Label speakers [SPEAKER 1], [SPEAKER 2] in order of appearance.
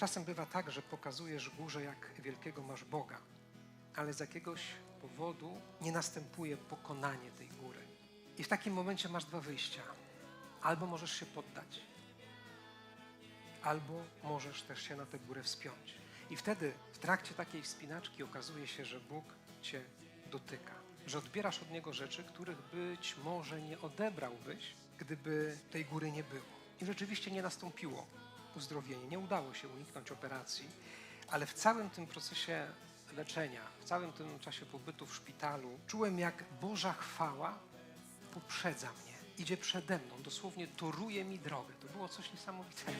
[SPEAKER 1] Czasem bywa tak, że pokazujesz górze, jak wielkiego masz Boga, ale z jakiegoś powodu nie następuje pokonanie tej góry. I w takim momencie masz dwa wyjścia. Albo możesz się poddać, albo możesz też się na tę górę wspiąć. I wtedy w trakcie takiej wspinaczki okazuje się, że Bóg cię dotyka, że odbierasz od Niego rzeczy, których być może nie odebrałbyś, gdyby tej góry nie było. I rzeczywiście nie nastąpiło uzdrowienie, nie udało się uniknąć operacji, ale w całym tym procesie leczenia, w całym tym czasie pobytu w szpitalu, czułem jak Boża chwała poprzedza mnie, idzie przede mną, dosłownie toruje mi drogę. To było coś niesamowitego.